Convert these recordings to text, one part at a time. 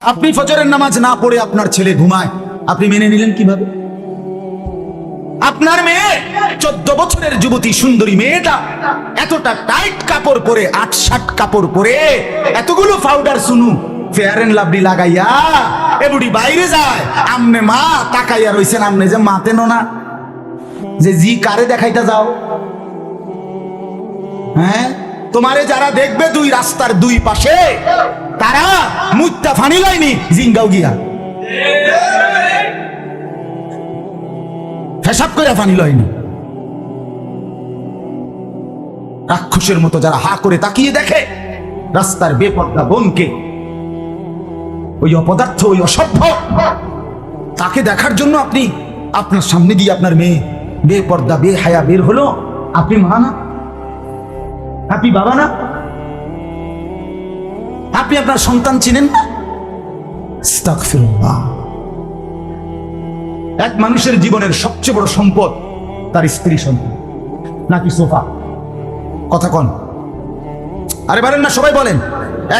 আপনি ফজরের নামাজ না পড়ে আপনার ছেলে ঘুমায়, আপনি মেনে নিলেন কীভাবে? আপনার মেয়ে, চোদ্দ বছরের যুবতী সুন্দরী মেয়েটা, এতটা টাইট কাপড় পরে আট ষাট কাপড় পরে, এতগুলো পাউডার শুনু লাগাইয়া বাইরে যায় মা তাকাইয়া যে মাতেন না। যে জি কারে দেখাইতে যাও? হ্যাঁ? তোমারে যারা দেখবে দুই রাস্তার দুই পাশে তারা মুত্তা ফানি লাইনি জিঙ্গাও গিয়া। হেসাব করে ফানি লয়নি। রাক্ষসের মতো যারা হা করে তাকিয়ে দেখে, রাস্তার বেপর্দা বোনকে। ওই অপদার্থ, ওই অসভ্য, তাকে দেখার জন্য আপনি আপনার সামনে দিয়ে আপনার মেয়ে বেপর্দা বে হায়া বের হলো। আপনি মা না? আপনি বাবা না? আপনি আপনার সন্তান চিনেন? না এক মানুষের জীবনের সবচেয়ে বড় সম্পদ তার স্ত্রী সন্তান নাকি সোফা। কথা কন। আরে বলেন না সবাই বলেন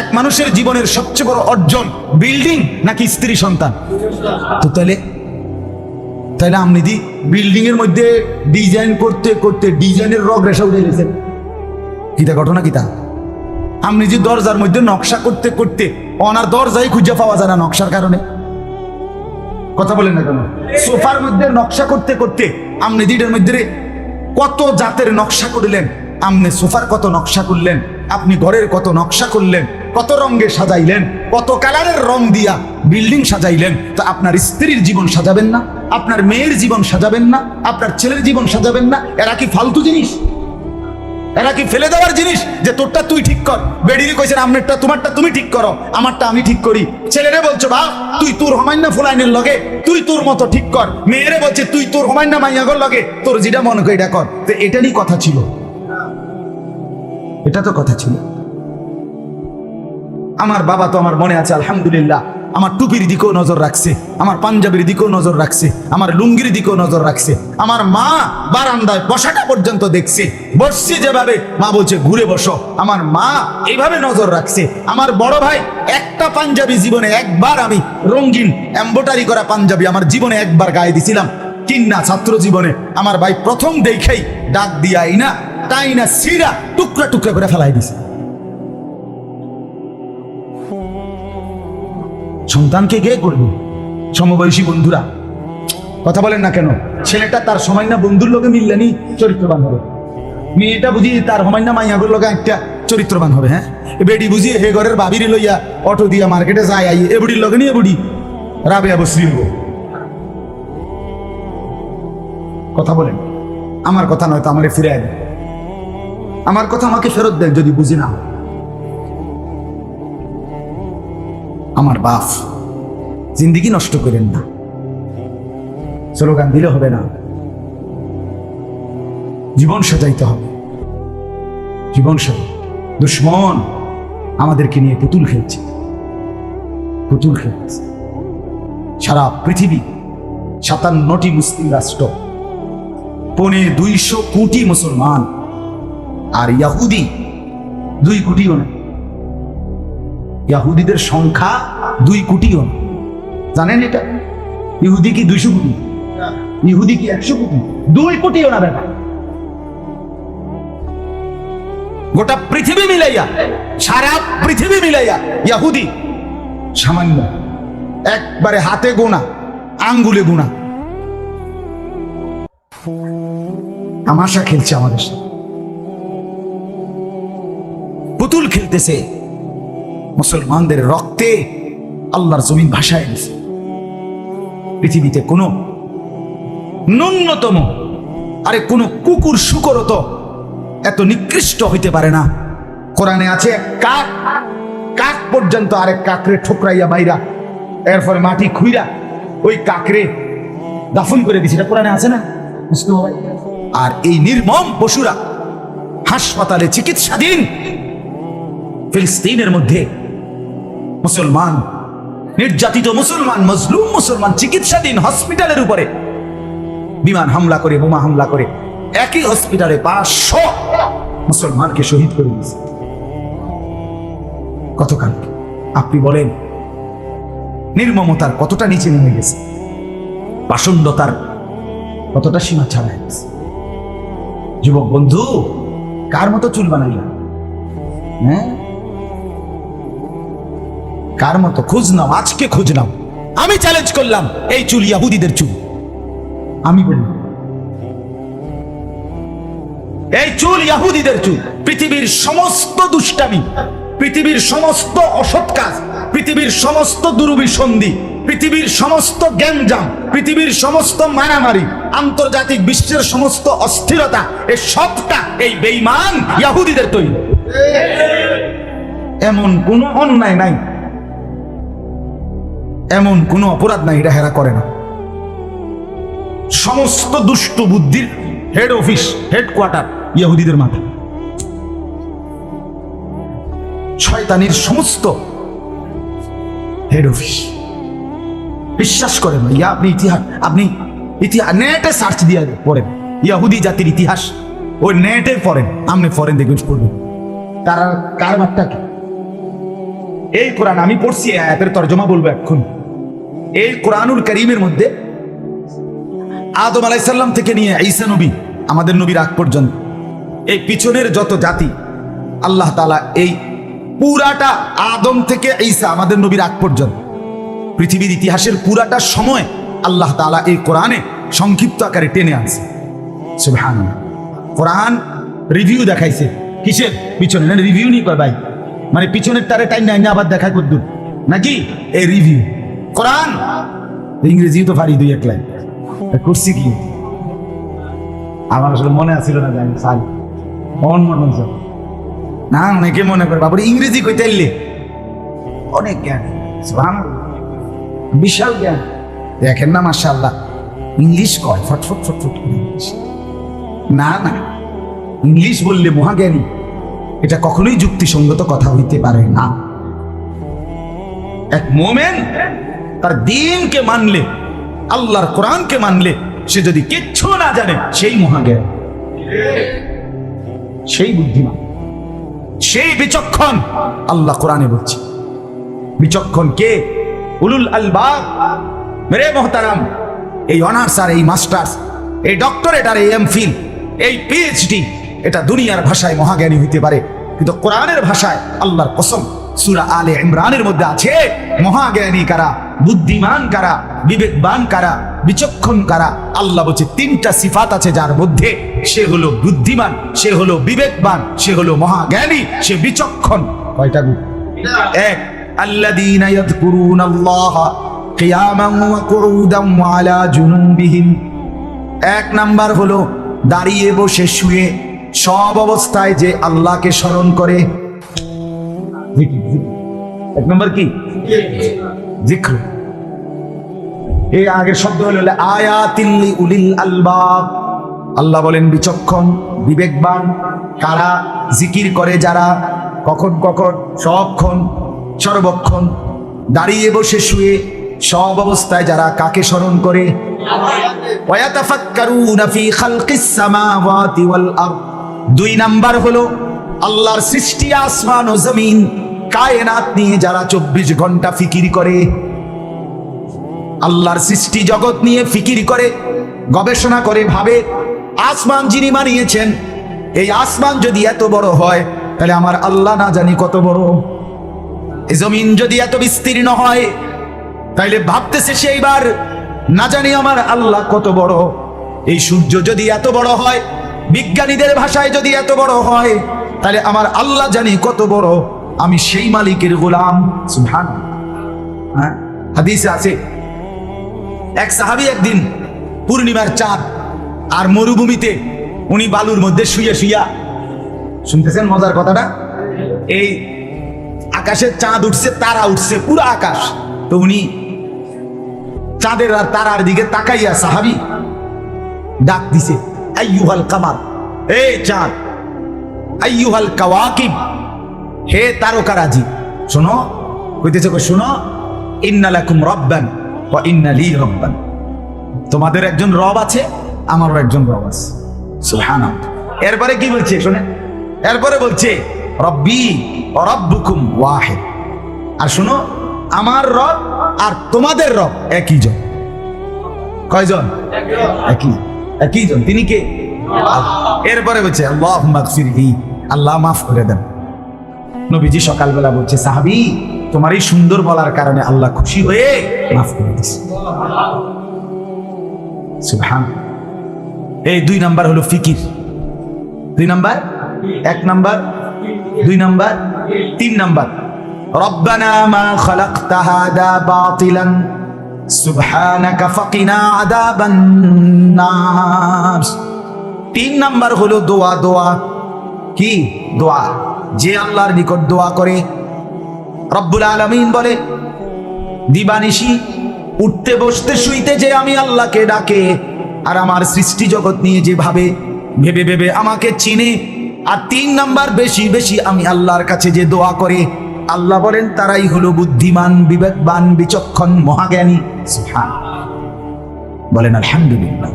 এক মানুষের জীবনের সবচেয়ে বড় অর্জন বিল্ডিং নাকি স্ত্রী সন্তান? তো তাহলে তাহলে আপনি দি বিল্ডিং এর মধ্যে ডিজাইন করতে করতে ডিজাইনের রগ রেশা উঠে গেছেন কিতা ঘটনা কিতা আপনি যে দরজার মধ্যে নকশা করতে করতে অনার দরজাই খুঁজে পাওয়া যায় না নকশার কারণে। কথা বলেন না কেন? সোফার মধ্যে নকশা করতে করতে আপনি দিটের মধ্যে কত জাতের নকশা করলেন আপনি সোফার কত নকশা করলেন, আপনি ঘরের কত নকশা করলেন, কত রঙে সাজাইলেন, কত কালারের রং দিয়া বিল্ডিং সাজাইলেন, তা আপনার স্ত্রীর জীবন সাজাবেন না, আপনার মেয়ের জীবন সাজাবেন না, আপনার ছেলের জীবন সাজাবেন না, এরা কি ফালতু জিনিস? এরা কি ফেলে দেওয়ার জিনিস? যে তোরটা তুই ঠিক কর। বেডিরি কইছেন আমনেরটা তোমারটা তুমি ঠিক করো। আমারটা আমি ঠিক করি। ছেলেরে বলছো বা তুই তোর হমান্য ফুলাইনের লগে? তুই তোর মতো ঠিক কর। মেয়েরে বলছে, তুই তোর হমান্য মাইয়াগর লগে? তোর যেটা মনে করে এটা কর। তো এটারই কথা ছিল। এটা তো কথা ছিল। আমার বাবা তো আমার মনে আছে, আলহামদুলিল্লাহ। আমার টুপির দিকেও নজর রাখছে, আমার পাঞ্জাবির দিকেও নজর রাখছে, আমার লুঙ্গির দিকেও নজর রাখছে, আমার মা বারান্দায় বসাটা পর্যন্ত দেখছে। বসছি যেভাবে, মা বলছে, ঘুরে বসো। আমার মা এইভাবে নজর রাখছে। আমার বড় ভাই একটা পাঞ্জাবি জীবনে একবার আমি রঙিন এম্বোটারি করা পাঞ্জাবি আমার জীবনে একবার গায়ে দিছিলাম। কিন্না ছাত্র জীবনে আমার ভাই প্রথম দেখেই ডাক দিয়াই না, তাই না সিরা টুকরা টুকরা করে ফেলাই দিছে। সন্তানকে কে করবে? সমবয়সী বন্ধুরা, কথা বলেন না কেন? ছেলেটা তার সময় না বন্ধুর লোকে মিললেনি, চরিত্রবান হবে। মেয়েটা বুঝি তার সময় না মাইয়াগুর লোকে একটা চরিত্রবান হবে হ্যাঁ? বেডি বুঝি হে ঘরের বাবির লইয়া অটো দিয়া মার্কেটে যায়, আই, এ বুড়ির লগে নিয়ে বুড়ি? রাবে বসরি হব কথা বলেন, আমার কথা নয়তো আমারে ফিরে আমার কথা আমাকে ফেরত দেন যদি বুঝি না হয়। আমার বাপ। জিন্দিগি নষ্ট করেন না। স্লোগান দিলে হবে না। জীবন সাজাইতে হবে। জীবন সাজাই দুশ্মন আমাদেরকে নিয়ে পুতুল খেলছে। পুতুল খেলছে। সারা পৃথিবী সাতান্নটি মুসলিম রাষ্ট্র, পনে দুইশো কোটি মুসলমান, আর ইয়াহুদি দুই কোটিও না। ইয়াহুদিদের সংখ্যা দুই কোটিও না জানেন এটা? ইহুদি কি দুইশো কোটি? ইহুদি কি একশো কোটি? দুই কোটিও না ব্যাপার। গোটা পৃথিবী মিলাইয়া, সারা পৃথিবী মিলাইয়া ইয়াহুদি সামান্য, একবারে হাতে গোনা, আঙ্গুলে গোনা। তামাশা খেলছে আমাদের সাথে। পুতুল খেলতেছে। মুসলমানদের রক্তে আল্লাহর জমিন ভাষায় দিছে। পৃথিবীতে কোনো ন্যূনতম আরে কোনো কুকুর শুকর তো এত নিকৃষ্ট হইতে পারে না। কোরআনে আছে, কাক কাক পর্যন্ত আরেক কাকরে ঠোকরাইয়া বাইরা এরপরে মাটি খুইরা ওই কাকরে দাফন করে দিছে। এটা কোরআনে আছে না? আর এই নির্মম পশুরা হাসপাতালে চিকিৎসাধীন ফিলিস্তিনের মধ্যে মুসলমান, নির্যাতিত মুসলমান, মজলুম মুসলমান চিকিৎসাধীন হসপিটালের উপরে বিমান হামলা করে, বোমা হামলা করে, একই হসপিটালে পাঁচশো মুসলমানকে শহীদ করে দিয়েছে। গতকাল আপনি বলেন, নির্মমতার কতটা নিচে নেমে গেছে? পাষণ্ডতার কতটা সীমা ছাড়া গেছে? যুবক বন্ধু, কার মতো চুল বানাইলা? হ্যাঁ? কার মতো? খোঁজ নাও আজকে খোঁজ নাও আমি চ্যালেঞ্জ করলাম, এই চুল ইয়াহুদিদের চুল। আমি বলি, এই চুল ইয়াহুদিদের চুল। পৃথিবীর সমস্ত দুষ্টামি, পৃথিবীর সমস্ত অসৎ কাজ, পৃথিবীর সমস্ত দুরুবিসন্ধি পৃথিবীর সমস্ত গ্যাঞ্জাম, পৃথিবীর সমস্ত মারামারি, আন্তর্জাতিক বিশ্বের সমস্ত অস্থিরতা এই সবটা এই বেইমান ইয়াহুদিদের তৈরি। এমন কোনো অন্যায় নাই। এমন কোনো অপরাধ নাই এটা হেরা করে না। সমস্ত দুষ্ট বুদ্ধির হেড অফিস হেডকোয়ার্টার ইহুদিদের মাথা। শয়তানির সমস্ত হেড অফিস বিশ্বাস করেন ইয়া আপনি ইতিহাস আপনি ইতিহাস, নেটে সার্চ দিয়ে পড়েন। ইয়াহুদি জাতির ইতিহাস, ওই নেটে পড়েন আপনি ফরেন দেখবেন পড়বেন তারা কারবারটা কি? এই কোরআন আমি পড়ছি অ্যাপের তর্জমা বলব এখন এই কোরআনুল করিমের মধ্যে আদম আলাইসাল্লাম থেকে নিয়ে ঈসা নবী, আমাদের নবীর আগ পর্যন্ত এই পিছনের যত জাতি, আল্লাহ তালা এই পুরাটা আদম থেকে ঈসা আমাদের নবীর আগ পর্যন্ত পৃথিবীর ইতিহাসের পুরাটা সময় আল্লাহ তালা এই কোরআনে সংক্ষিপ্ত আকারে টেনে আনছে। সুবহানাল্লাহ। কোরআন রিভিউ দেখাইছে। কিসের? পিছনে। রিভিউ নি কয় ভাই। মানে পিছনের তারে টাইম নাই আবার দেখা করদুন নাকি? এই রিভিউ। কোরআন? ইংরেজিও তো পারি দুই এক লাইন। করছি কি? আমার আসলে মনে আছিল না জানি সাল মন মন হয়েছে। না, অনেকে মনে করে, বাবুরে ইংরেজি কইতে এলে অনেক জ্ঞান। বিশাল জ্ঞান। দেখেন না, মাশাআল্লাহ। ইংলিশ কয়? ফটফট ফটফট করে ইংলিশ। না না। ইংলিশ বললে মহাজ্ঞানী এটা কখনোই যুক্তিসঙ্গত কথা হইতে পারে না। এক মোমেন তার দিনকে মানলে, আল্লাহর কোরআনকে মানলে, সে যদি কিচ্ছু না জানে, সেই মহাজ্ঞান সেই বুদ্ধিমান। সেই বিচক্ষণ, আল্লাহ কোরআনে বলছে। বিচক্ষণ কে? উলুল আলবাব মেরে মহতারাম। এই অনার্স আর এই মাস্টার্স, এই ডক্টরেট আর এই এমফিল, এই পিএইচডি, এটা দুনিয়ার ভাষায় মহাজ্ঞানী হইতে পারে। কিন্তু কোরআনের ভাষায় আল্লাহর কসম, সুরা আলে ইমরানের মধ্যে আছে মহাজ্ঞানী কারা? বুদ্ধিমান কারা বিবেকবান কারা বিচক্ষণ কারা আল্লাহ বলছে তিনটা সিফাত আছে যার মধ্যে সে হলো বুদ্ধিমান সে হলো বিবেকবান সে হলো মহাজ্ঞানী সে বিচক্ষণ কয়টা গুণ এক الذين يذكرون الله قياما وقعودا وعلى جنوبهم এক নাম্বার হলো দাঁড়িয়ে বসে শুয়ে সব অবস্থায় যে আল্লাহকে স্মরণ করে এক নম্বর কি জিক্র। এই আগের শব্দ হলো আয়াতিল্লি উলিল আলবাব। আল্লাহ বলেন, বিচক্ষণ, বিবেকবান, কারা জিকির করে যারা কখন কখন সবক্ষণ, সর্বক্ষণ দাঁড়িয়ে বসে শুয়ে সব অবস্থায় যারা কাকে স্মরণ করে? দুই নাম্বার হলো, আল্লাহর সৃষ্টি আসমান ও জমিন কায়নাত নিয়ে যারা চব্বিশ ঘণ্টা ফিকির করে, আল্লাহর সৃষ্টি জগৎ নিয়ে ফিকির করে, গবেষণা করে, ভাবে, আসমান যিনি বানিয়েছেন, এই আসমান যদি এত বড় হয়, তাহলে আমার আল্লাহ না জানি কত বড়। এই জমিন যদি এত বিস্তীর্ণ হয়, তাইলে ভাবতেছে সেইবার না জানি আমার আল্লাহ কত বড়। এই সূর্য যদি এত বড় হয়, বিজ্ঞানীদের ভাষায় যদি এত বড় হয়, তাহলে আমার আল্লাহ জানি কত বড়। আমি সেই মালিকের গোলাম। সুবহান হ্যাঁ? হাদিসে আছে, এক সাহাবি একদিন পূর্ণিমার চাঁদ আর মরুভূমিতে উনি বালুর মধ্যে শুয়ে শুইয়া, শুনতেছেন মজার কথাটা? এই আকাশের চাঁদ উঠছে, তারা উঠছে, পুরো আকাশ। তো উনি চাঁদের আর তারার দিকে তাকাইয়া সাহাবি ডাক দিছে, আইয়ুহাল কামার এ চাঁদ, আইয়ুহাল কাওয়াকিব। হে তারকারাজি, শোনো, কইতেছে কই, শোনো, ইন্নালাকুম রব্বান ওয়া ইন্নালি রব্বান। তোমাদের একজন রব আছে, আমারও একজন রব আছে। সুবহানাল্লাহ। এরপরে কি বলছে শুনে এরপরে বলছে, রব্বি রব্বুকুম ওয়াহিদ। আর শোনো, আমার রব আর তোমাদের রব একই জন। কয়জন? একই। একই জন। তিনি কে? এরপরে বলছে আল্লাহ মাগফিরহি আল্লাহ মাফ করে দেন। নবীজি সকালবেলা বলছে, সাহাবি, তোমার এই সুন্দর বলার কারণে আল্লাহ খুশি হয়ে মাফ করে সুবহান। এই দুই নাম্বার হলো ফিকির। দুই নাম্বার? এক নাম্বার? দুই নাম্বার? তিন নাম্বার? রব্বানা মা খালাকতা হাদা বাতিলান, সুবহানাকা ফাকিনা আযাবান তিন নাম্বার হলো দোয়া দোয়া। কি দোয়া? যে আল্লাহর নিকট দোয়া করে, রব্বুল আলমিন বলে, দিবানিশি, উঠতে বসতে শুইতে যে আমি আল্লাহকে ডাকে, আর আমার সৃষ্টি জগৎ নিয়ে যেভাবে ভেবে ভেবে আমাকে চিনে, আর তিন নাম্বার বেশি বেশি আমি আল্লাহর কাছে যে দোয়া করে, আল্লাহ বলেন, তারাই হলো বুদ্ধিমান, বিবেকবান, বিচক্ষণ, মহাজ্ঞানী। বলেন, আলহামদুলিল্লাহ।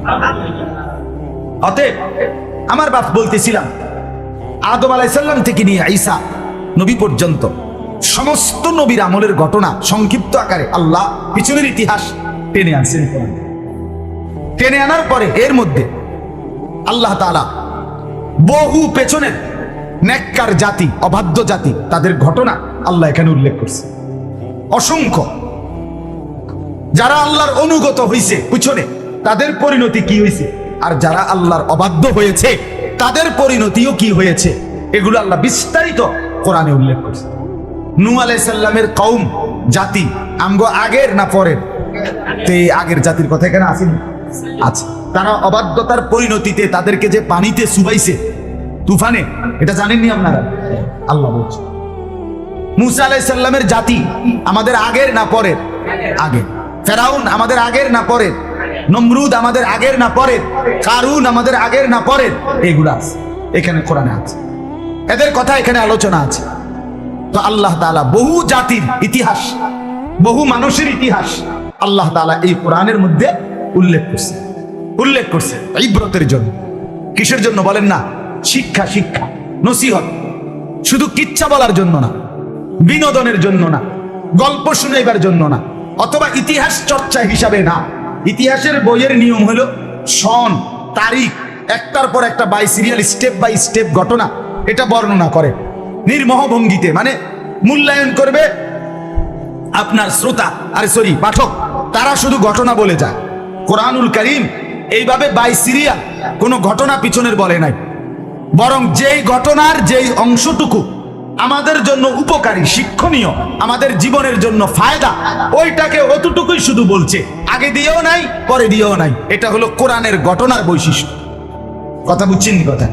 অতএব, আমার বাপ বলতেছিলাম আদম আলাইসাল্লাম থেকে নিয়ে ঈসা নবী পর্যন্ত, সমস্ত নবীর আমলের ঘটনা সংক্ষিপ্ত আকারে আল্লাহ পিছনের ইতিহাস টেনে আনছেন টেনে আনার পরে এর মধ্যে আল্লাহ তাআলা বহু পেছনের নেককার জাতি, অবাধ্য জাতি, তাদের ঘটনা আল্লাহ এখানে উল্লেখ করছে। অসংখ্য। যারা আল্লাহর অনুগত হয়েছে পিছনে, তাদের পরিণতি কি হয়েছে আর যারা আল্লাহর অবাধ্য হয়েছে তাদের পরিণতিও কি হয়েছে? এগুলো আল্লাহ বিস্তারিত কোরআনে উল্লেখ করছে নু আলাইসাল্লামের কৌম জাতি, আমগো আগের না পরের? তো এই আগের জাতির কথা এখানে আসেনি আচ্ছা তারা অবাধ্যতার পরিণতিতে তাদেরকে যে পানিতে সুবাইছে তুফানে, এটা জানেননি আপনারা? আল্লাহ বলছে। মুসা আলাইসাল্লামের জাতি আমাদের আগের না পরের? আগে ফেরাউন আমাদের আগের না পরের? নমরুদ আমাদের আগের না পরের? কারুন আমাদের আগের না পরের? এগুলো আছে। এখানে কোরআনে আছে। এদের কথা এখানে আলোচনা আছে। তো আল্লাহ তাআলা বহু জাতির ইতিহাস, বহু মানুষের ইতিহাস আল্লাহ তাআলা এই কোরআনের মধ্যে উল্লেখ করছে। উল্লেখ করছে ইব্রতের জন্য। কিসের জন্য বলেন না? শিক্ষা শিক্ষা, নসিহত। শুধু কিচ্ছা বলার জন্য না, বিনোদনের জন্য না, গল্প শুনাইবার জন্য না, অথবা ইতিহাস চর্চা হিসাবে না। ইতিহাসের বইয়ের নিয়ম হলো সন, তারিখ, একটার পর একটা by serial step by step ঘটনা। এটা বর্ণনা করে। নির্মহ ভঙ্গিতে মানে মূল্যায়ন করবে আপনার শ্রোতা, আরে সরি পাঠক। তারা শুধু ঘটনা বলে যায়। কোরআনুল করিম এইভাবে বাই সিরিয়াল কোনো ঘটনা পিছনের বলে নাই। বরং যেই ঘটনার যেই অংশটুকু আমাদের জন্য উপকারী, শিক্ষণীয়, আমাদের জীবনের জন্য ফায়দা, ওইটাকে অতটুকুই শুধু বলছে। আগে দিয়েও নাই, পরে দিয়েও নাই। এটা হলো কোরআনের ঘটনার বৈশিষ্ট্য। কথা বুঝছেন কথা?